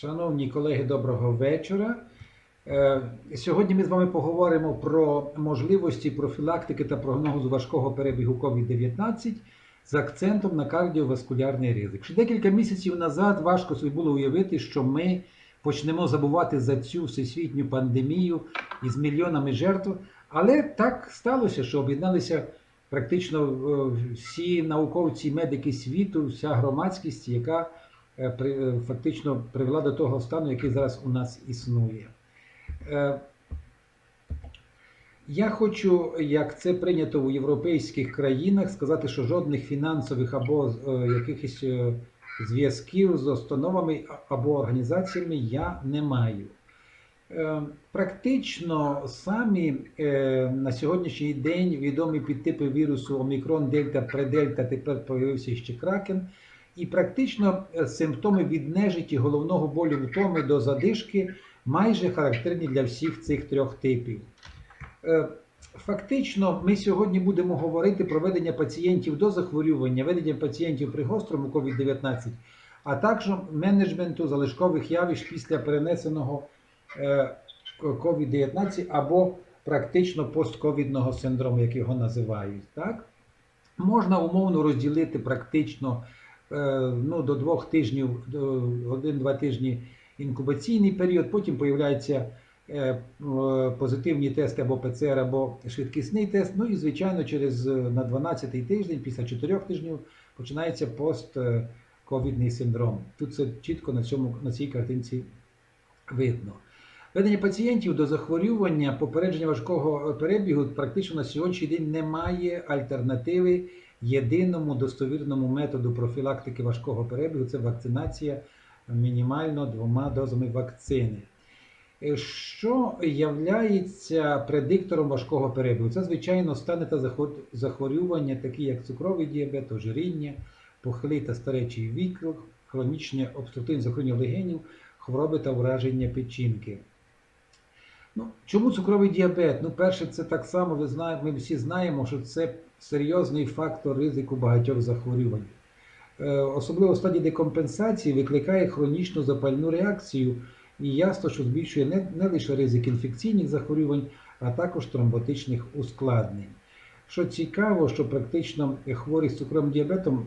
Шановні колеги, доброго вечора. Е, Сьогодні ми з вами поговоримо про можливості профілактики та прогнозу важкого перебігу COVID-19 з акцентом на кардіоваскулярний ризик. Ще декілька місяців назад важко собі було уявити, що ми почнемо забувати за цю всесвітню пандемію із мільйонами жертв. Але так сталося, що об'єдналися практично е, всі науковці, медики світу, вся громадськість, яка фактично привела до того стану, який зараз у нас існує. Е, Я хочу, як це прийнято у європейських країнах, сказати, що жодних фінансових або е, якихось е, зв'язків з установами або організаціями я не маю. Е, Практично самі е, на сьогоднішній день відомі підтипи вірусу Омікрон, Дельта, Предельта, тепер появився ще Кракен. І практично е, симптоми від нежиті, головного болю втоми до задишки майже характерні для всіх цих трьох типів. Е, Фактично, ми сьогодні будемо говорити про ведення пацієнтів до захворювання, ведення пацієнтів при гострому COVID-19, а також менеджменту залишкових явищ після перенесеного е, COVID-19 або практично постковідного синдрому, як його називають. Так? Можна умовно розділити практично ну, до двох тижнів, до один-два тижні інкубаційний період, потім появляються е, е, позитивні тести або ПЦР, або швидкісний тест. Ну і, звичайно, через е, на 12-й тиждень, після 4 тижнів, починається постковідний синдром. Тут це чітко на, цьому, на цій картинці видно. Ведення пацієнтів до захворювання, попередження важкого перебігу практично на сьогоднішній день немає альтернативи єдиному достовірному методу профілактики важкого перебігу це вакцинація мінімально двома дозами вакцини. Е, Що являється предиктором важкого перебігу? Це, звичайно, стани та захворювання, такі як цукровий діабет, ожиріння, похилий та старечий вік, хронічне обструктивне захворювання легенів, хвороби та ураження печінки. Ну, чому цукровий діабет? Ну, перше, це так само, ви знаєте, ми всі знаємо, що це серйозний фактор ризику багатьох захворювань. Е, Особливо в стадії декомпенсації викликає хронічну запальну реакцію і ясно, що збільшує не, не лише ризик інфекційних захворювань, а також тромботичних ускладнень. Що цікаво, що практично хворі з цукровим діабетом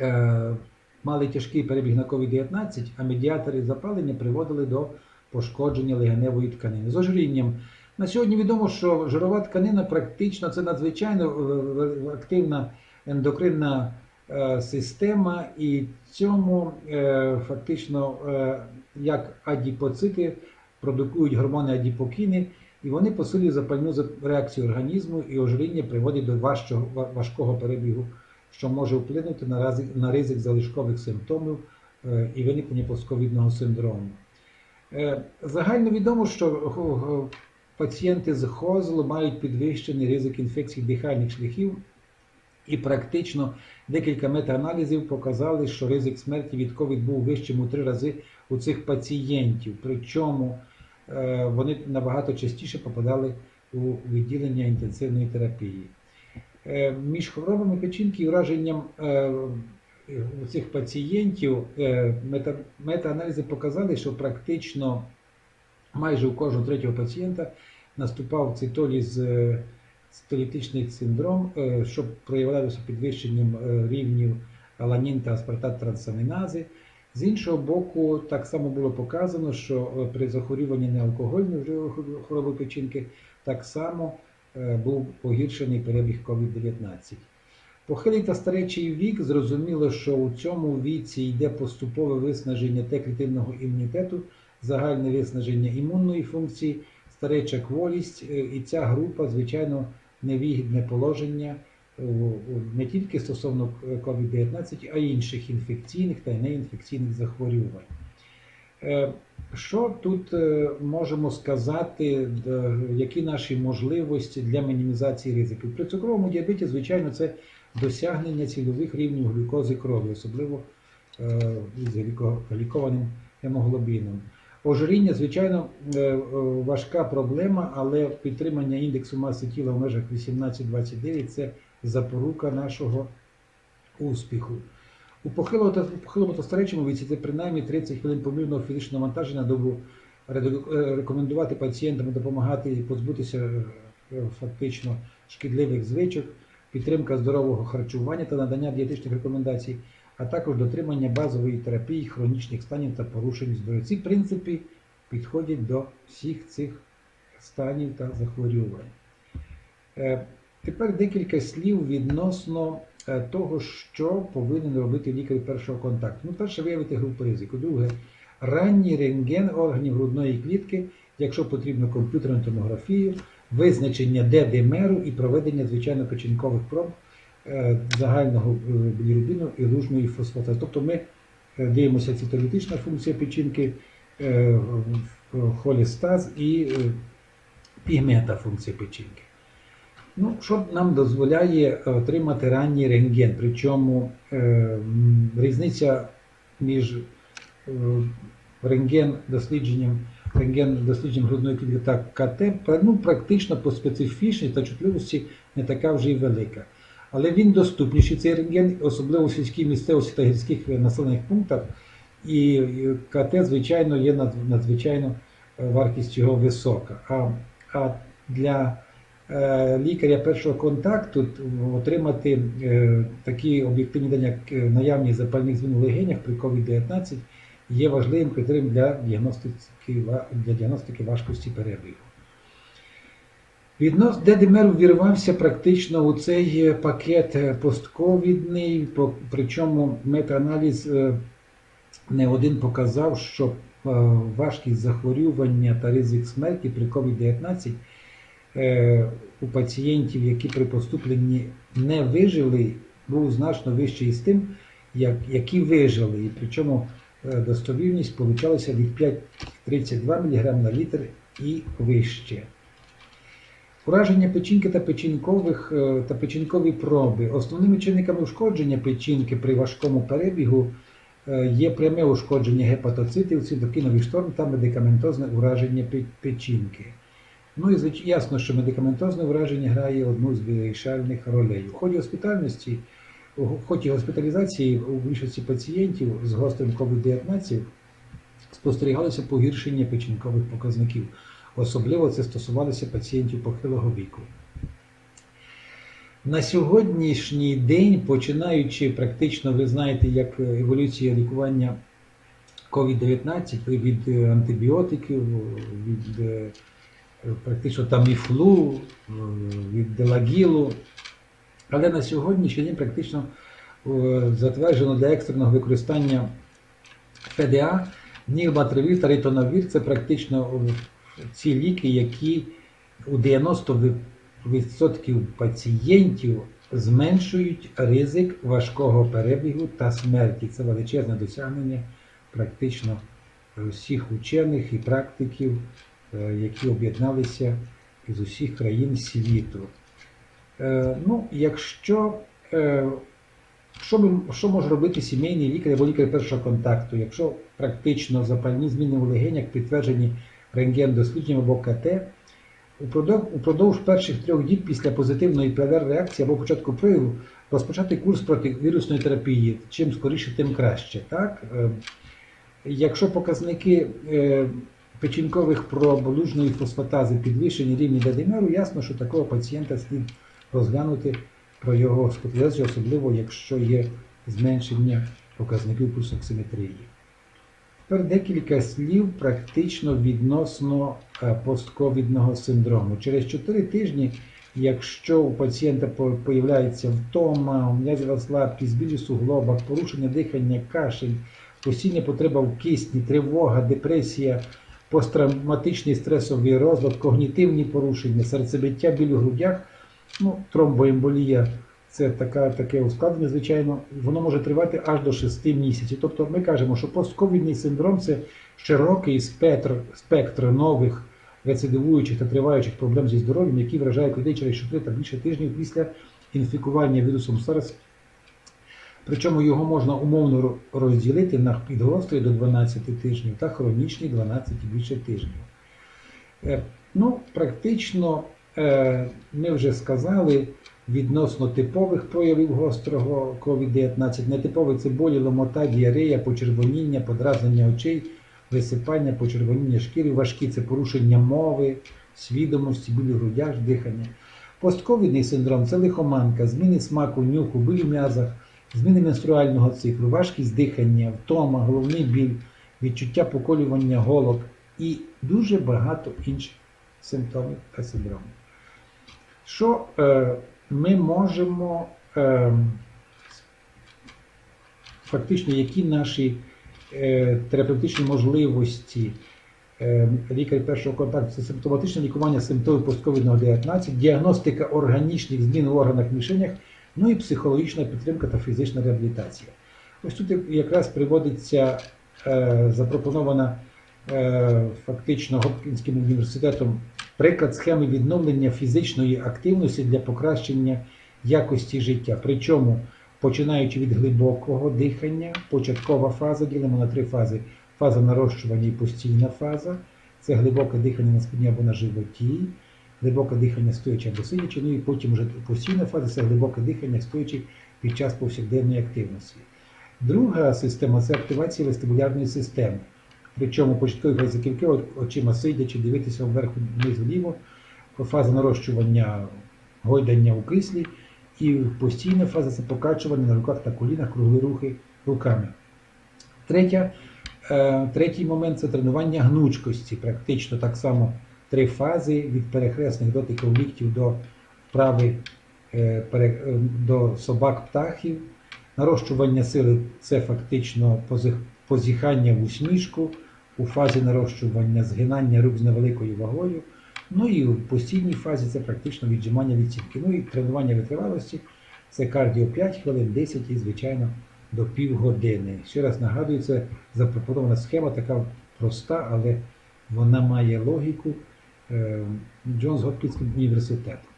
е, мали тяжкий перебіг на COVID-19, а медіатори запалення приводили до пошкодження легеневої тканини. З ожирінням. На сьогодні відомо, що жирова тканина практично це надзвичайно е, е, активна ендокринна е, система, і цьому фактично як адіпоцити продукують гормони адіпокіни, і вони посилюють запальну реакцію організму, і ожиріння приводить до важчого, важкого перебігу, що може вплинути на, ризик залишкових симптомів і виникнення постковідного синдрому. Загально відомо, що пацієнти з ХОЗЛ мають підвищений ризик інфекцій дихальних шляхів, і практично декілька метааналізів показали, що ризик смерті від ковід був вищим у три рази у цих пацієнтів. Причому е, вони набагато частіше попадали у відділення інтенсивної терапії. Е, Між хворобами печінки і ураженням е, у цих пацієнтів мета- метааналізи показали, що практично майже у кожного третього пацієнта наступав цитоліз е, столітичний синдром, е, що проявлявся підвищенням е, рівнів аланін та аспартат трансамінази. З іншого боку, так само було показано, що е, при захворюванні неалкогольною вже хворобою печінки так само е, був погіршений перебіг COVID-19. Похилий та старечий вік зрозуміло, що у цьому віці йде поступове виснаження Т-клітинного імунітету, загальне виснаження імунної функції, стареча кволість, е, і ця група, звичайно, невигідне положення е, не тільки стосовно е, COVID-19, а й інших інфекційних та неінфекційних захворювань. Що тут можемо сказати, які наші можливості для мінімізації ризиків? При цукровому діабеті, звичайно, це досягнення цільових рівнів глюкози крові, особливо з глікованим гемоглобіном. Ожиріння, звичайно, е, е, важка проблема, але підтримання індексу маси тіла в межах 18-29 це запорука нашого успіху. У похилому та, старечому віці це принаймні 30 хвилин помірного фізичного навантаження на добу е, рекомендувати пацієнтам допомагати позбутися фактично шкідливих звичок, підтримка здорового харчування та надання дієтичних рекомендацій, а також дотримання базової терапії хронічних станів та порушень здоров'я. Ці принципи підходять до всіх цих станів та захворювань. Е, Тепер декілька слів відносно е, того, що повинен робити лікар першого контакту. Ну, перше, виявити групу ризику. Друге, ранній рентген органів грудної клітки, якщо потрібно комп'ютерну томографію, визначення ДДМРу і проведення звичайно печінкових проб загального е, білірубіну і лужної фосфатази. Тобто ми е, дивимося цитолітична функція печінки, е, холестаз і е, пігмента функція печінки. Ну, що нам дозволяє отримати ранній рентген? Причому е, різниця між е, рентген дослідженням, грудної клітки та КТ ну, практично по специфічності та чутливості не така вже й велика. Але він доступніший цей рентген, особливо в сільській місцевості та гірських населених пунктах. І КТ, звичайно, є надзвичайно е, вартість його висока. А, а для е, лікаря першого контакту отримати е, такі об'єктивні дані, як наявність запальних змін у легенях при COVID-19 є важливим критерієм для діагностики, для діагностики важкості перебігу. Віднос ДДМР ввірвався практично у цей е, пакет е, постковідний, причому метааналіз е, не один показав, що важкість захворювання та ризик смерті при COVID-19 е, у пацієнтів, які при поступленні не вижили, був значно вищий з тим, як, які вижили. І причому достовірність получалася від 5,32 мг на літр і вище. Ураження печінки та печінкових е, та печінкові проби. Основними чинниками ушкодження печінки при важкому перебігу е, є пряме ушкодження гепатоцитів, цитокіновий шторм та медикаментозне ураження печінки. Ну і ясно, що медикаментозне ураження грає одну з вирішальних ролей. У ході госпітальності, у ході госпіталізації у більшості пацієнтів з гострим COVID-19 спостерігалося погіршення печінкових показників. Особливо це стосувалося пацієнтів похилого віку. На сьогоднішній день, починаючи практично, ви знаєте, як еволюція лікування COVID-19 від антибіотиків, від е, практично таміфлу, е, від делагілу. Але на сьогоднішній день практично е, затверджено для екстреного використання ФДА, нілматривір та ритонавір це практично ці ліки, які у 90% пацієнтів зменшують ризик важкого перебігу та смерті. Це величезне досягнення практично всіх учених і практиків, е, які об'єдналися із усіх країн світу. Е, Ну, якщо е, що, що може робити сімейний лікар або лікар першого контакту, якщо практично запальні зміни у легенях підтверджені рентген-дослідженням або КТ, упродовж, перших трьох діб після позитивної ПЛР-реакції або початку прояву розпочати курс противірусної терапії. Чим скоріше, тим краще. Так? Е, Якщо показники е, печінкових проб лужної фосфатази підвищені рівні ДДМРу, ясно, що такого пацієнта слід розглянути про його госпіталізацію, особливо якщо є зменшення показників пульсоксиметрії. Тепер декілька слів практично відносно е, постковідного синдрому. Через 4 тижні, якщо у пацієнта по- появляється втома, м'язова слабкість, біль у суглобах, порушення дихання, кашель, постійна потреба в кисні, тривога, депресія, посттравматичний стресовий розлад, когнітивні порушення, серцебиття, біль у грудях, ну, тромбоемболія це така, таке ускладнення, звичайно, воно може тривати аж до 6 місяців. Тобто ми кажемо, що постковідний синдром це широкий спектр, спектр нових рецидивуючих та триваючих проблем зі здоров'ям, які вражають людей через 4 та більше тижнів після інфікування вірусом SARS. Причому його можна умовно розділити на підгострий до 12 тижнів та хронічний 12 і більше тижнів. Е, Ну, практично, е, ми вже сказали, відносно типових проявів гострого COVID-19. Нетипові це болі, ломота, діарея, почервоніння, подразнення очей, висипання, почервоніння шкіри, важкі це порушення мови, свідомості, білі грудях, дихання. Постковідний синдром це лихоманка, зміни смаку, нюху, біль в м'язах, зміни менструального циклу, важкість дихання, втома, головний біль, відчуття поколювання голок і дуже багато інших симптомів та синдромів. Що е, ми можемо е, фактично, які наші е, терапевтичні можливості е, лікар першого контакту це симптоматичне лікування симптомів постковідного 19, діагностика органічних змін в органах мішенях, ну і психологічна підтримка та фізична реабілітація. Ось тут якраз приводиться е, запропонована е, фактично Гопкінським університетом приклад схеми відновлення фізичної активності для покращення якості життя. Причому починаючи від глибокого дихання, початкова фаза, ділимо на три фази: фаза нарощування і постійна фаза. Це глибоке дихання на спині або на животі, глибоке дихання стоячи або сидячи, ну і потім вже постійна фаза це глибоке дихання стоячи під час повсякденної активності. Друга система це активація вестибулярної системи. Причому початкові кільки очима сидячи, дивитися вверх вниз вліво, фаза нарощування гойдання у кріслі, і постійна фаза це покачування на руках та колінах, кругли рухи руками. Третя, е, третій момент це тренування гнучкості. Практично так само три фази від перехресних дотиків ліктів до вправи е, е, до собак птахів. Нарощування сили це фактично позих- позіхання в усмішку, у фазі нарощування згинання рук з невеликою вагою. Ну і в постійній фазі це практично віджимання від. Ну і тренування витривалості це кардіо 5 хвилин, 10 і, звичайно, до півгодини. Ще раз нагадую, це запропонована схема, така проста, але вона має логіку е, Джонс Гопкінським університету.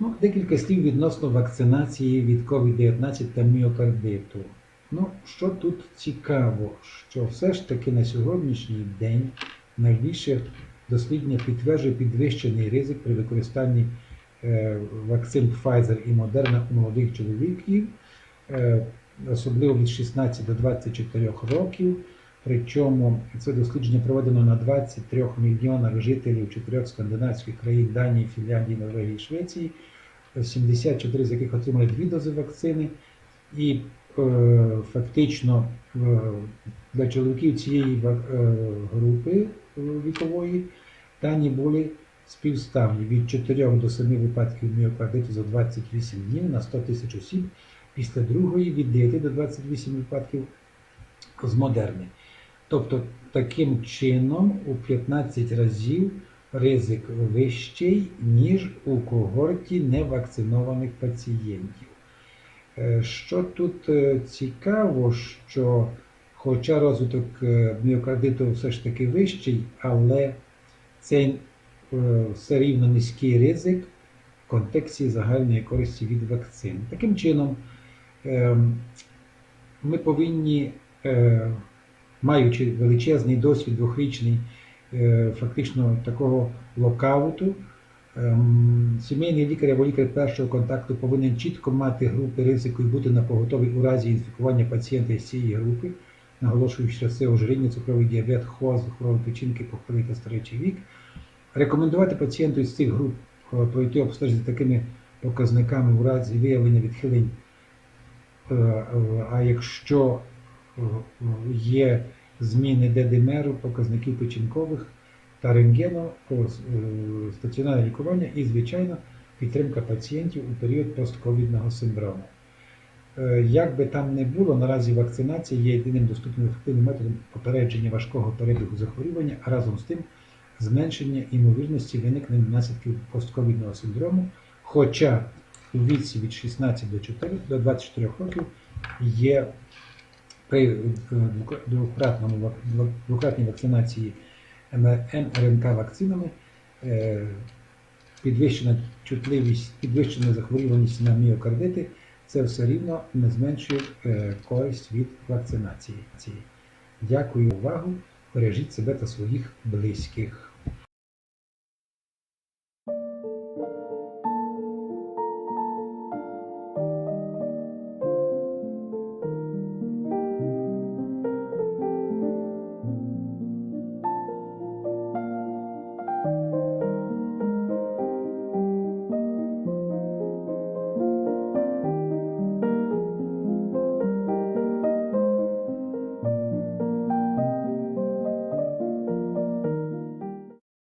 Ну, декілька слів відносно вакцинації від COVID-19 та міокардиту. Ну, що тут цікаво, що все ж таки на сьогоднішній день найбільше дослідження підтверджує підвищений ризик при використанні е, вакцин Pfizer і Moderna у молодих чоловіків, е, особливо від 16 до 24 років. Причому це дослідження проведено на 23 мільйонах жителів чотирьох скандинавських країн Данії, Фінляндії, Норвегії і Швеції, 74 з яких отримали дві дози вакцини. І фактично е, для чоловіків цієї е, групи е, вікової дані були співставні від 4 до 7 випадків міокардиту за 28 днів на 100 тисяч осіб, після другої від 9 до 28 випадків з модерни. Тобто таким чином у 15 разів ризик вищий, ніж у когорті невакцинованих пацієнтів. Е, Що тут е, цікаво, що хоча розвиток е, міокардиту все ж таки вищий, але цей е, все рівно низький ризик в контексті загальної користі від вакцин. Таким чином, ем, ми повинні, маючи величезний досвід двохрічний, фактично такого локауту, сімейний лікар або лікар першого контакту повинен чітко мати групи ризику і бути на поготові у разі інфікування пацієнта з цієї групи, наголошуючи, що це ожиріння, цукровий діабет, хоз, хвороби печінки, похилий та старечий вік. Рекомендувати пацієнту з цих груп е, пройти обстеження такими показниками у разі виявлення відхилень. Е, е, А якщо є зміни ДДМРу, показників печінкових та рентгену, то е, стаціонарне лікування і, звичайно, підтримка пацієнтів у період постковідного синдрому. Е, Як би там не було, наразі вакцинація є єдиним доступним ефективним методом попередження важкого перебігу захворювання, а разом з тим зменшення імовірності виникнення наслідків постковідного синдрому. Хоча у віці від 16 до 4, до 24 років є при е, двократній вакцинації МРНК вакцинами е, підвищена чутливість, підвищена захворюваність на міокардити, це все рівно не зменшує е, користь від вакцинації. Дякую за увагу. Бережіть себе та своїх близьких.